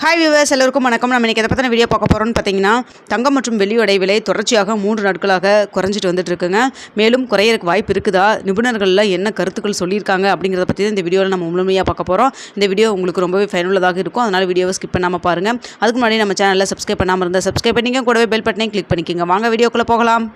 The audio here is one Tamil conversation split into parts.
ஹாய் வியூவர்ஸ் எல்லோருக்கும் வணக்கம். நம்ம இன்றைக்கி எதை பற்றின வீடியோ பார்க்க போகிறோம்னு பார்த்தீங்கன்னா தங்கம் மற்றும் வெள்ளியோடை விலை தொடர்ச்சியாக மூன்று நாட்களாக குறைஞ்சிட்டு வந்துட்டு இருக்குங்க மேலும் குறையிறக்கு வாய்ப்பு இருக்குதா? நிபுணர்களில் என்ன கருத்துக்கள் சொல்லியிருக்காங்க அப்படிங்கிறத பற்றி தான் இந்த வீடியோவில் நம்ம முழுமையாக பார்க்க போகிறோம் இந்த வீடியோ உங்களுக்கு ரொம்பவே பயனுள்ளதாக இருக்கும். அதனால் வீடியோவை ஸ்கிப் பண்ணாமல் பாருங்கள் அதுக்கு முன்னாடி நம்ம சேனலில் சப்ஸ்கிரைப் பண்ணாமல் இருந்தால் சப்ஸ்கிரைப் பண்ணிங்க கூடவே பெல் பட்டனையும் கிளிக் பண்ணிக்கோங்க. வாங்க வீடியோக்குள்ளே போகலாம்.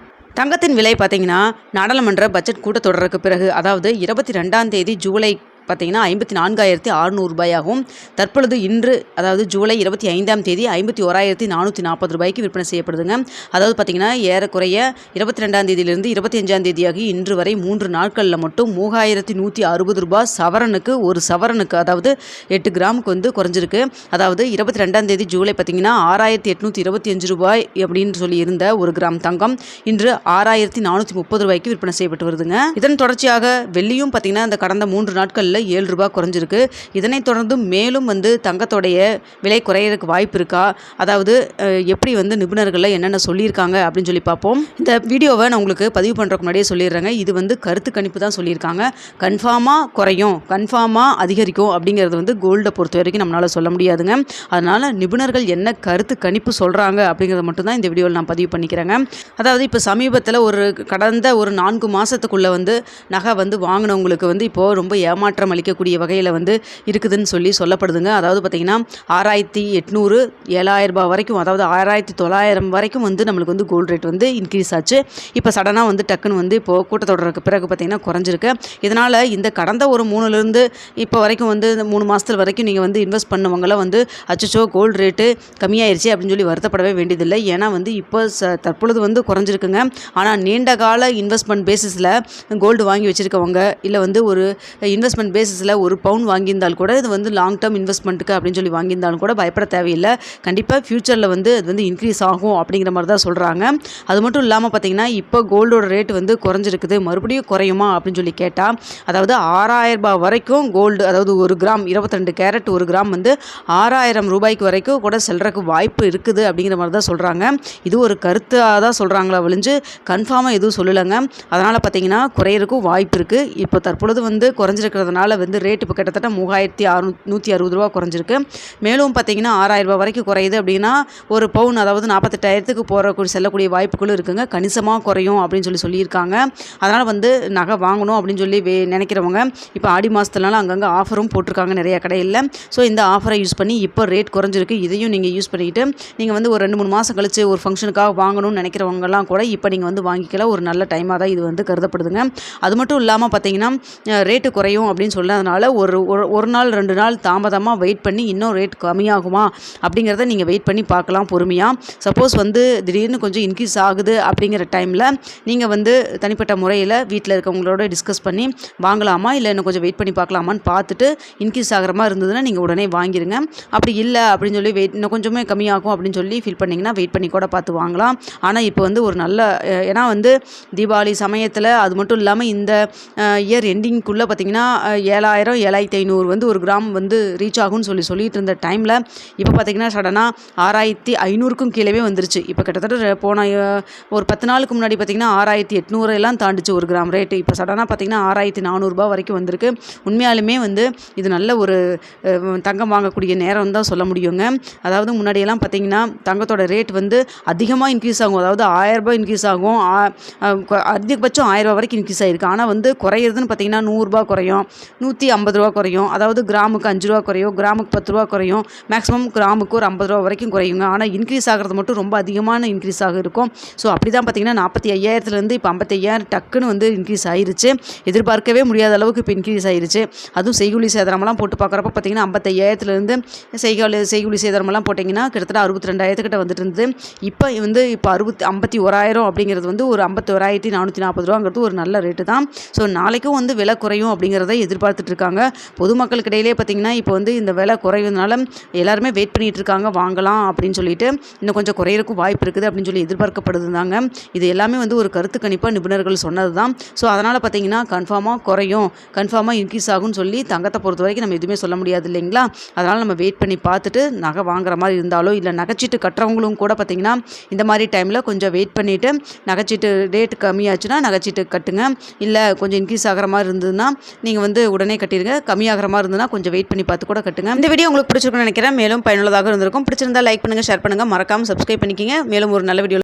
தங்கத்தின் விலை பார்த்தீங்கன்னா நாடாளுமன்ற பட்ஜெட் கூட்டத்தொடருக்கு பிறகு அதாவது இருபத்தி ரெண்டாம் தேதி ஜூலை பார்த்தீங்கன்னா ஐம்பத்தி நான்காயிரத்தி அறுநூறு ரூபாயாகவும் தற்பொழுது இன்று அதாவது ஜூலை இருபத்தி ஐந்தாம் தேதி ஐம்பத்தி ஓராயிரத்தி நானூற்றி நாற்பது ரூபாய்க்கு விற்பனை செய்யப்படுதுங்க. அதாவது பார்த்தீங்கன்னா ஏறக்குறைய இருபத்தி ரெண்டாம் தேதியிலிருந்து இருபத்தி அஞ்சாம் தேதியாகி இன்று வரை மூன்று நாட்களில் மட்டும் மூவாயிரத்தி நூற்றி அறுபது ரூபாய் சவரனுக்கு ஒரு சவரனுக்கு அதாவது எட்டு கிராமுக்கு வந்து குறைஞ்சிருக்கு. அதாவது இருபத்தி ரெண்டாம் தேதி ஜூலை பார்த்தீங்கன்னா ஆறாயிரத்தி எட்நூற்றி இருபத்தி அஞ்சு ரூபாய் அப்படின்னு சொல்லி இருந்த ஒரு கிராம் தங்கம் இன்று ஆறாயிரத்தி நானூற்றி முப்பது ரூபாய்க்கு விற்பனை செய்யப்பட்டு வருதுங்க. இதன் தொடர்ச்சியாக வெள்ளியும் பார்த்தீங்கன்னா இந்த கடந்த மூன்று நாட்களில் ஏழு ரூபாய் குறைஞ்சிருக்கு. இதனைத் தொடர்ந்து மேலும் வந்து தங்கத்தோடைய விலை குறையிறதுக்கு வாய்ப்பு இருக்கா? அதாவது எப்படி வந்து நிபுணர்கள் என்னென்ன சொல்லியிருக்காங்க அப்படின்னு சொல்லி பார்ப்போம். இந்த வீடியோவை நான் உங்களுக்கு பதிவு பண்ணுறக்கு முன்னாடியே சொல்லிடுறேங்க. இது வந்து கருத்து கணிப்பு தான் சொல்லியிருக்காங்க. கன்ஃபார்மாக குறையும் கன்ஃபார்மாக அதிகரிக்கும் அப்படிங்கிறது வந்து கோல்டை பொறுத்த வரைக்கும் நம்மளால் சொல்ல முடியாதுங்க. அதனால் நிபுணர்கள் என்ன கருத்து கணிப்பு சொல்கிறாங்க அப்படிங்கிறத மட்டும்தான் இந்த வீடியோவில் நான் பதிவு பண்ணிக்கிறேங்க. அதாவது இப்போ சமீபத்தில் ஒரு கடந்த ஒரு நான்கு மாதத்துக்குள்ளே வந்து நகை வந்து வாங்கினவங்களுக்கு வந்து இப்போது ரொம்ப ஏமாற்றம் அளிக்கக்கூடிய வகையில் வந்து இருக்குதுன்னு சொல்லி சொல்லப்படுதுங்க. அதாவது பார்த்திங்கன்னா ஆறாயிரத்தி எட்நூறு ஏழாயிரம் ரூபாய் வரைக்கும் அதாவது ஆறாயிரத்தி தொள்ளாயிரம் வரைக்கும் வந்து நம்மளுக்கு வந்து கோல்டு ரேட் வந்து இன்க்ரீஸ் ஆச்சு. இப்போ சடனாக வந்து டக்குன்னு வந்து இப்போது கூட்டத்தொடருக்கு பிறகு பார்த்திங்கன்னா குறைஞ்சிருக்கு. இதனால் இந்த கடந்த ஒரு மூணுலேருந்து இப்போ வரைக்கும் வந்து இந்த மூணு மாதத்துல வரைக்கும் நீங்கள் வந்து இன்வெஸ்ட் பண்ணவங்களாம் வந்து அச்சச்சோ கோல்டு ரேட்டு கம்மியாயிருச்சு அப்படின்னு சொல்லி வருத்தப்படவே வேண்டியதில்லை. ஏன்னா வந்து இப்போ ச தற்பொழுது வந்து குறைஞ்சிருக்குங்க. ஆனால் நீண்ட கால இன்வெஸ்ட்மெண்ட் பேசிஸில் கோல்டு வாங்கி வச்சுருக்கவங்க இல்லை வந்து ஒரு இன்வெஸ்ட்மெண்ட் பேசிஸில் ஒரு பவுன் வாங்கியிருந்தால் கூட இது வந்து லாங் டேர்ம் இன்வெஸ்ட்மெண்ட்டுக்கு அப்படின்னு சொல்லி வாங்கியிருந்தாலும் கூட பயப்பட தேவையில்லை. கண்டிப்பாக ஃப்யூச்சரில் வந்து அது வந்து இன்க்ரீஸ் ஆகும் அப்படிங்கிற மாதிரி தான் சொல்கிறாங்க அது மட்டும் இல்லாமல் பார்த்தீங்கன்னா இப்போ கோல்டோட ரேட் வந்து குறைஞ்சிருக்குது. மறுபடியும் குறையுமா அப்படின்னு சொல்லி கேட்டால் அதாவது ஆறாயிரம் ரூபாய் வரைக்கும் கோல்டு அதாவது ஒரு கிராம் இருபத்திரெண்டு கேரட் ஒரு கிராம் வந்து ஆறாயிரம் ரூபாய்க்கு வரைக்கும் கூட செல்றதுக்கு வாய்ப்பு இருக்குது அப்படிங்கிற மாதிரி தான் சொல்கிறாங்க இது ஒரு கருத்தாக தான் சொல்கிறாங்களா ஒழிஞ்சு கன்ஃபார்மாக எதுவும் சொல்லலைங்க. அதனால் பார்த்தீங்கன்னா குறையிறக்கும் வாய்ப்பு இருக்குது இப்போ தற்பொழுது வந்து குறைஞ்சிருக்கிறதுனால வந்து ரேட் இப்போ கிட்டத்தட்ட மூவாயிரத்தி அறு நூற்றி அறுபது ரூபா குறைஞ்சிருக்கு. மேலும் பார்த்தீங்கன்னா ஆறாயிரம் வரைக்கும் குறையுது அப்படின்னா ஒரு பவுன் அதாவது நாற்பத்தெட்டாயிரத்துக்கு போகிற செல்லக்கூடிய வாய்ப்புகளும் இருக்குங்க. கணிசமாக குறையும் அப்படின்னு சொல்லி சொல்லியிருக்காங்க. அதனால் வந்து நகை வாங்கணும் அப்படின்னு சொல்லி வே நினைக்கிறவங்க இப்போ ஆடி மாதத்துலலாம் அங்கங்கே ஆஃபரும் போட்டிருக்காங்க நிறைய கடையில் ஸோ இந்த ஆஃபரை யூஸ் பண்ணி இப்போ ரேட் குறைஞ்சிருக்கு. இதையும் நீங்கள் யூஸ் பண்ணிக்கிட்டு நீங்கள் வந்து ஒரு ரெண்டு மூணு மாதம் கழிச்சு ஒரு ஃபங்க்ஷனுக்காக வாங்கணும்னு நினைக்கிறவங்கலாம் கூட இப்போ நீங்கள் வந்து வாங்கிக்கலாம் ஒரு நல்ல டைமாக தான் இது வந்து கருதப்படுதுங்க. அது மட்டும் இல்லாமல் பார்த்தீங்கன்னா ரேட்டு குறையும் அப்படின்னு சொன்னதுனால ஒரு ஒரு- ஒரு நாள் ரெண்டு நாள் தாமதமாக வெயிட் பண்ணி இன்னும் ரேட் கம்மியாகுமா அப்படிங்கிறத நீங்கள் வெயிட் பண்ணி பார்க்கலாம் பொறுமையாக சப்போஸ் வந்து திடீர்னு கொஞ்சம் இன்க்ரீஸ் ஆகுது அப்படிங்கிற டைமில் நீங்கள் வந்து தனிப்பட்ட முறையில் வீட்டில் இருக்கவங்களோட டிஸ்கஸ் பண்ணி வாங்கலாமா? இல்லை இன்னும் கொஞ்சம் வெயிட் பண்ணி பார்க்கலாமான்னு பார்த்துட்டு இன்க்ரீஸ் ஆகிற மாதிரி இருந்ததுன்னா நீங்கள் உடனே வாங்கிருங்க. அப்படி இல்லை அப்படின்னு சொல்லி வெயிட் இன்னும் கொஞ்சமே கம்மியாகும் அப்படின்னு சொல்லி ஃபீல் பண்ணிங்கன்னா வெயிட் பண்ணி கூட பார்த்து வாங்கலாம். ஆனால் இப்போ வந்து ஒரு நல்ல ஏன்னா வந்து தீபாவளி சமயத்தில் அது மட்டும் இல்லாமல் இந்த இயர் எண்டிங்குள்ளே பார்த்தீங்கன்னா ஏழாயிரம் ஏழாயிரத்தி ஐநூறு வந்து ஒரு கிராம் வந்து ரீச் ஆகும்னு சொல்லி சொல்லிட்டு இருந்த டைமில் இப்போ பார்த்தீங்கன்னா சடனாக ஆறாயிரத்தி ஐநூறுக்கும் கீழே வந்துருச்சு. இப்போ கிட்டத்தட்ட போன ஒரு பத்து நாளுக்கு முன்னாடி பார்த்தீங்கன்னா ஆறாயிரத்தி எட்நூறு எல்லாம் தாண்டிச்சு ஒரு கிராம் ரேட்டு இப்போ சடனாக பார்த்தீங்கன்னா ஆறாயிரத்தி நானூறுரூபா வரைக்கும் வந்திருக்கு. உண்மையாலுமே வந்து இது நல்ல ஒரு தங்கம் வாங்கக்கூடிய நேரம் தான் சொல்ல முடியுங்க. அதாவது முன்னாடியெல்லாம் பார்த்தீங்கன்னா தங்கத்தோட ரேட் வந்து அதிகமாக இன்க்ரீஸ் ஆகும். அதாவது ஆயிரரூபா இன்க்ரீஸ் ஆகும். அதிகபட்சம் ஆயிரரூபா வரைக்கும் இன்க்ரீஸ் ஆகிருக்கு ஆனால் வந்து குறையிறதுன்னு பார்த்தீங்கன்னா நூறுரூபா குறையும். நூற்றி ஐம்பது ரூபா குறையும். அதாவது கிராமுக்கு அஞ்சு ரூபா குறையும். கிராமுக்கு பத்து ரூபா குறையும். மேக்ஸிமம் கிராமுக்கு ஒரு ஐம்பது ரூபா வரைக்கும் குறையுங்க. ஆனால் இன்க்ரீஸ் ஆகிறது மட்டும் ரொம்ப அதிகமான இன்க்ரீஸ் ஆக இருக்கும். ஸோ அப்படி தான் பார்த்தீங்கன்னா நாற்பத்தி ஐயாயிரத்துலேருந்து இப்போ ஐம்பத்தையாயிரம் டக்குன்னு வந்து இன்க்ரீஸ் ஆயிருச்சு. எதிர்பார்க்கவே முடியாத அளவுக்கு இப்போ இன்க்ரீஸ் ஆயிருச்சு. அதுவும் செய்குலி சேதாரமெல்லாம் போட்டு பார்க்குறப்ப பார்த்தீங்கன்னா ஐம்பத்தையாயிரத்துலேருந்து செய்கொலி செய்குலி சேதாரமெல்லாம் போட்டிங்கன்னா கிட்டத்தட்ட அறுபத்தி ரெண்டாயிரத்துக்கிட்ட வந்துட்டு இருந்தது. இப்போ வந்து இப்போ அறுபத்தி ஐம்பத்தி ஓராயிரம் அப்படிங்கிறது வந்து ஒரு ஐம்பத்தி ஓராயிரத்தி நானூற்றி நாற்பது ரூபாங்கிறது ஒரு நல்ல ரேட்டு தான். ஸோ நாளைக்கும் வந்து விலை குறையும் அப்படிங்கிறத எதிர் இருக்காங்க பொதுமக்களுக்கு இடையிலே பார்த்தீங்கன்னா இப்போ வந்து இந்த விலை குறையுதுனால எல்லாருமே வெயிட் பண்ணிட்டு இருக்காங்க வாங்கலாம் அப்படின்னு சொல்லிட்டு இன்னும் கொஞ்சம் குறையிறக்கும் வாய்ப்பு இருக்குது அப்படின்னு சொல்லி எதிர்பார்க்கப்படுது தாங்க இது எல்லாமே வந்து ஒரு கருத்து கணிப்பாக நிபுணர்கள் சொன்னது தான் ஸோ அதனால் பார்த்தீங்கன்னா கன்ஃபார்மாக குறையும். கன்ஃபார்மாக இன்க்ரீஸ் ஆகும்னு சொல்லி தங்கத்தை பொறுத்த வரைக்கும் நம்ம எதுவுமே சொல்ல முடியாது இல்லைங்களா? அதனால் நம்ம வெயிட் பண்ணி பார்த்துட்டு நகை வாங்குற மாதிரி இருந்தாலோ இல்லை நகைச்சீட்டு கட்டுறவங்களும் கூட பார்த்தீங்கன்னா இந்த மாதிரி டைமில் கொஞ்சம் வெயிட் பண்ணிவிட்டு நகைச்சீட்டு ரேட் கம்மியாச்சுன்னா நகைச்சீட்டு கட்டுங்க. இல்லை கொஞ்சம் இன்க்ரீஸ் ஆகிற மாதிரி இருந்ததுன்னா நீங்கள் வந்து உடனே கட்டிடுங்க. கம்மியாகிற மாதிரி இருந்ததுன்னா கொஞ்சம் வெயிட் பண்ணி பார்த்து கூட கட்டுங்க. இந்த வீடியோ உங்களுக்கு பிடிச்சிருக்கும்னு நினைக்கிறேன். மேலும் பயனுள்ளதாக இருந்திருக்கும். பிடிச்சிருந்தா லைக் பண்ணுங்கள் ஷேர் பண்ணுங்கள் மறக்காமல் சப்ஸ்கிரைப் பண்ணிக்கிங்க. மேலும் ஒரு நல்ல வீடியோ